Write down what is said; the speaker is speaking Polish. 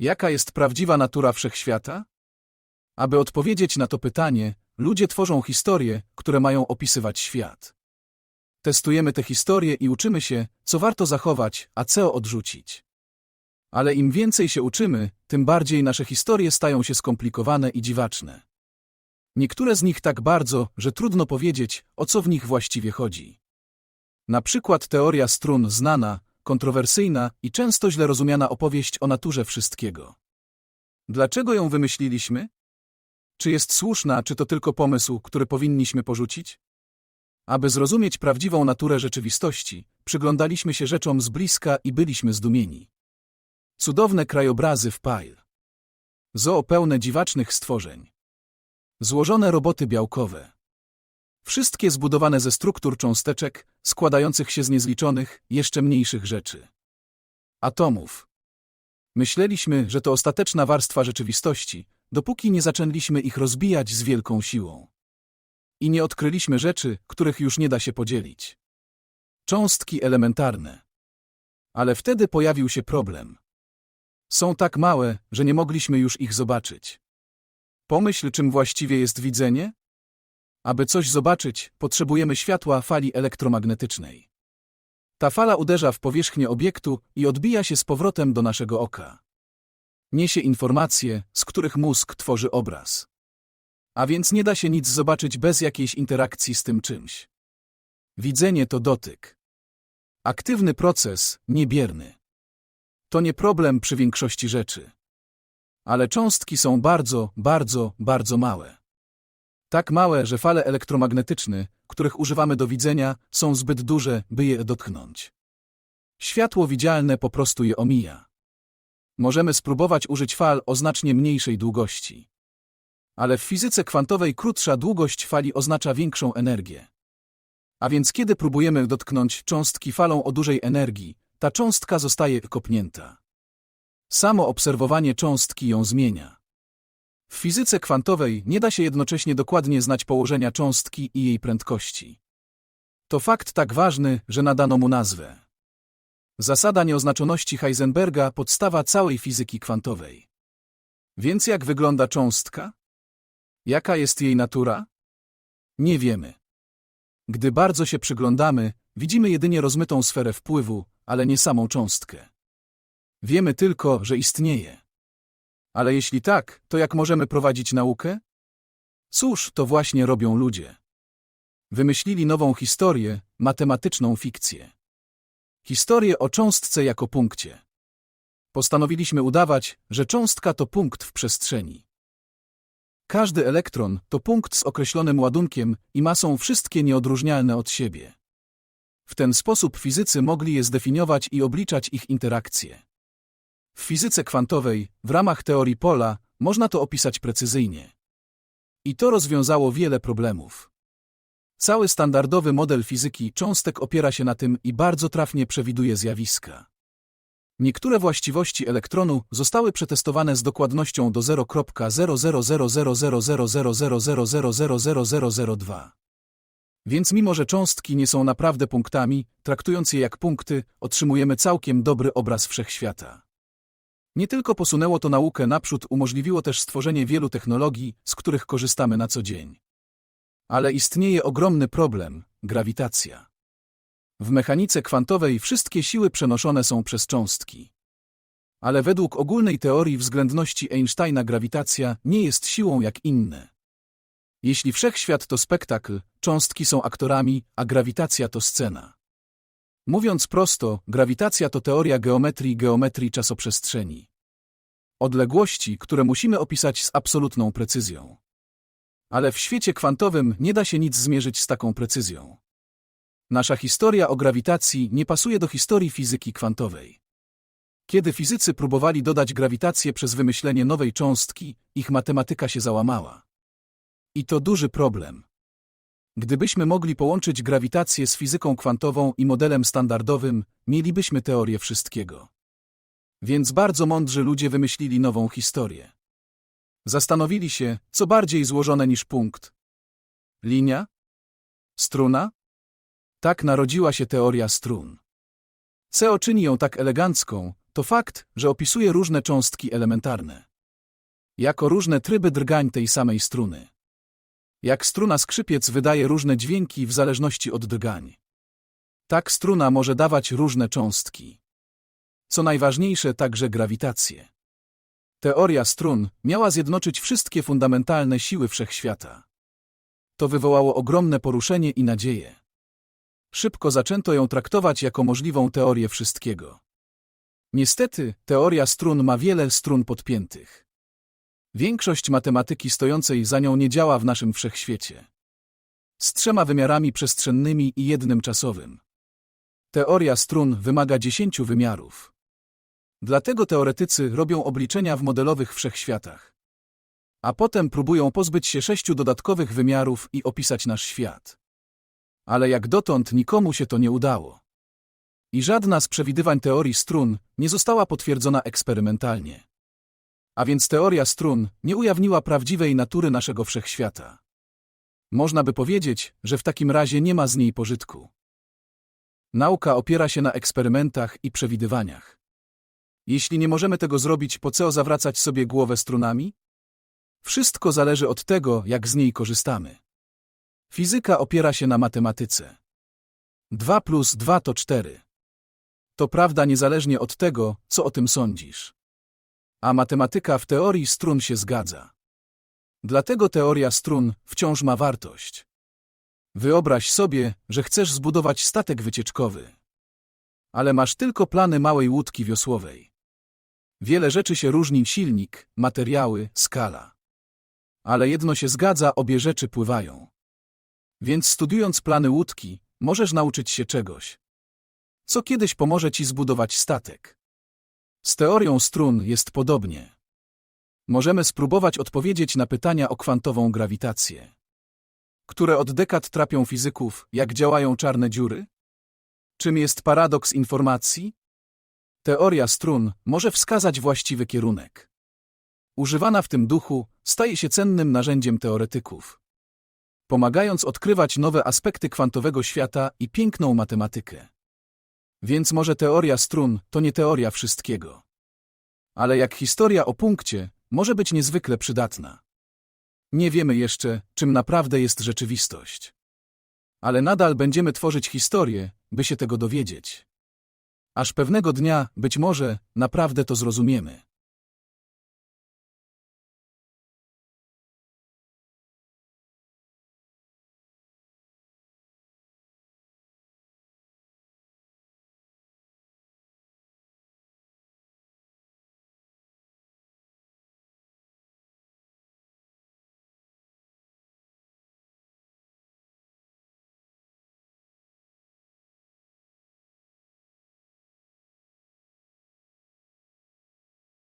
Jaka jest prawdziwa natura wszechświata? Aby odpowiedzieć na to pytanie, ludzie tworzą historie, które mają opisywać świat. Testujemy te historie i uczymy się, co warto zachować, a co odrzucić. Ale im więcej się uczymy, tym bardziej nasze historie stają się skomplikowane i dziwaczne. Niektóre z nich tak bardzo, że trudno powiedzieć, o co w nich właściwie chodzi. Na przykład teoria strun znana, kontrowersyjna i często źle rozumiana opowieść o naturze wszystkiego. Dlaczego ją wymyśliliśmy? Czy jest słuszna, czy to tylko pomysł, który powinniśmy porzucić? Aby zrozumieć prawdziwą naturę rzeczywistości, przyglądaliśmy się rzeczom z bliska i byliśmy zdumieni. Cudowne krajobrazy w Pile. Zoo pełne dziwacznych stworzeń. Złożone roboty białkowe. Wszystkie zbudowane ze struktur cząsteczek, składających się z niezliczonych, jeszcze mniejszych rzeczy. Atomów. Myśleliśmy, że to ostateczna warstwa rzeczywistości, dopóki nie zaczęliśmy ich rozbijać z wielką siłą. I nie odkryliśmy rzeczy, których już nie da się podzielić. Cząstki elementarne. Ale wtedy pojawił się problem. Są tak małe, że nie mogliśmy już ich zobaczyć. Pomyśl, czym właściwie jest widzenie? Aby coś zobaczyć, potrzebujemy światła fali elektromagnetycznej. Ta fala uderza w powierzchnię obiektu i odbija się z powrotem do naszego oka. Niesie informacje, z których mózg tworzy obraz. A więc nie da się nic zobaczyć bez jakiejś interakcji z tym czymś. Widzenie to dotyk. Aktywny proces, niebierny. To nie problem przy większości rzeczy. Ale cząstki są bardzo, bardzo, bardzo małe. Tak małe, że fale elektromagnetyczne, których używamy do widzenia, są zbyt duże, by je dotknąć. Światło widzialne po prostu je omija. Możemy spróbować użyć fal o znacznie mniejszej długości. Ale w fizyce kwantowej krótsza długość fali oznacza większą energię. A więc kiedy próbujemy dotknąć cząstki falą o dużej energii, ta cząstka zostaje kopnięta. Samo obserwowanie cząstki ją zmienia. W fizyce kwantowej nie da się jednocześnie dokładnie znać położenia cząstki i jej prędkości. To fakt tak ważny, że nadano mu nazwę. Zasada nieoznaczoności Heisenberga podstawa całej fizyki kwantowej. Więc jak wygląda cząstka? Jaka jest jej natura? Nie wiemy. Gdy bardzo się przyglądamy, widzimy jedynie rozmytą sferę wpływu, ale nie samą cząstkę. Wiemy tylko, że istnieje. Ale jeśli tak, to jak możemy prowadzić naukę? Cóż, to właśnie robią ludzie. Wymyślili nową historię, matematyczną fikcję. Historię o cząstce jako punkcie. Postanowiliśmy udawać, że cząstka to punkt w przestrzeni. Każdy elektron to punkt z określonym ładunkiem i masą wszystkie nieodróżnialne od siebie. W ten sposób fizycy mogli je zdefiniować i obliczać ich interakcje. W fizyce kwantowej, w ramach teorii pola, można to opisać precyzyjnie. I to rozwiązało wiele problemów. Cały standardowy model fizyki cząstek opiera się na tym i bardzo trafnie przewiduje zjawiska. Niektóre właściwości elektronu zostały przetestowane z dokładnością do 0.000000000000002. Więc mimo, że cząstki nie są naprawdę punktami, traktując je jak punkty, otrzymujemy całkiem dobry obraz wszechświata. Nie tylko posunęło to naukę naprzód, umożliwiło też stworzenie wielu technologii, z których korzystamy na co dzień. Ale istnieje ogromny problem grawitacja. W mechanice kwantowej wszystkie siły przenoszone są przez cząstki. Ale według ogólnej teorii względności Einsteina grawitacja nie jest siłą jak inne. Jeśli wszechświat to spektakl, cząstki są aktorami, a grawitacja to scena. Mówiąc prosto, grawitacja to teoria geometrii geometrii czasoprzestrzeni. Odległości, które musimy opisać z absolutną precyzją. Ale w świecie kwantowym nie da się nic zmierzyć z taką precyzją. Nasza historia o grawitacji nie pasuje do historii fizyki kwantowej. Kiedy fizycy próbowali dodać grawitację przez wymyślenie nowej cząstki, ich matematyka się załamała. I to duży problem. Gdybyśmy mogli połączyć grawitację z fizyką kwantową i modelem standardowym, mielibyśmy teorię wszystkiego. Więc bardzo mądrzy ludzie wymyślili nową historię. Zastanowili się, co bardziej złożone niż punkt. Linia? Struna? Tak narodziła się teoria strun. Co czyni ją tak elegancką, to fakt, że opisuje różne cząstki elementarne. Jako różne tryby drgań tej samej struny. Jak struna skrzypiec wydaje różne dźwięki w zależności od drgań. Tak struna może dawać różne cząstki. Co najważniejsze, także grawitację. Teoria strun miała zjednoczyć wszystkie fundamentalne siły wszechświata. To wywołało ogromne poruszenie i nadzieję. Szybko zaczęto ją traktować jako możliwą teorię wszystkiego. Niestety, teoria strun ma wiele strun podpiętych. Większość matematyki stojącej za nią nie działa w naszym wszechświecie. Z trzema wymiarami przestrzennymi i jednym czasowym. Teoria strun wymaga dziesięciu wymiarów. Dlatego teoretycy robią obliczenia w modelowych wszechświatach. A potem próbują pozbyć się sześciu dodatkowych wymiarów i opisać nasz świat. Ale jak dotąd nikomu się to nie udało. I żadna z przewidywań teorii strun nie została potwierdzona eksperymentalnie. A więc teoria strun nie ujawniła prawdziwej natury naszego wszechświata. Można by powiedzieć, że w takim razie nie ma z niej pożytku. Nauka opiera się na eksperymentach i przewidywaniach. Jeśli nie możemy tego zrobić, po co zawracać sobie głowę strunami? Wszystko zależy od tego, jak z niej korzystamy. Fizyka opiera się na matematyce. 2 plus 2 to 4. To prawda niezależnie od tego, co o tym sądzisz. A matematyka w teorii strun się zgadza. Dlatego teoria strun wciąż ma wartość. Wyobraź sobie, że chcesz zbudować statek wycieczkowy. Ale masz tylko plany małej łódki wiosłowej. Wiele rzeczy się różni silnik, materiały, skala. Ale jedno się zgadza, obie rzeczy pływają. Więc studiując plany łódki, możesz nauczyć się czegoś. Co kiedyś pomoże ci zbudować statek. Z teorią strun jest podobnie. Możemy spróbować odpowiedzieć na pytania o kwantową grawitację. Które od dekad trapią fizyków, jak działają czarne dziury? Czym jest paradoks informacji? Teoria strun może wskazać właściwy kierunek. Używana w tym duchu, staje się cennym narzędziem teoretyków. Pomagając odkrywać nowe aspekty kwantowego świata i piękną matematykę. Więc może teoria strun to nie teoria wszystkiego. Ale jak historia o punkcie, może być niezwykle przydatna. Nie wiemy jeszcze, czym naprawdę jest rzeczywistość. Ale nadal będziemy tworzyć historię, by się tego dowiedzieć. Aż pewnego dnia, być może, naprawdę to zrozumiemy.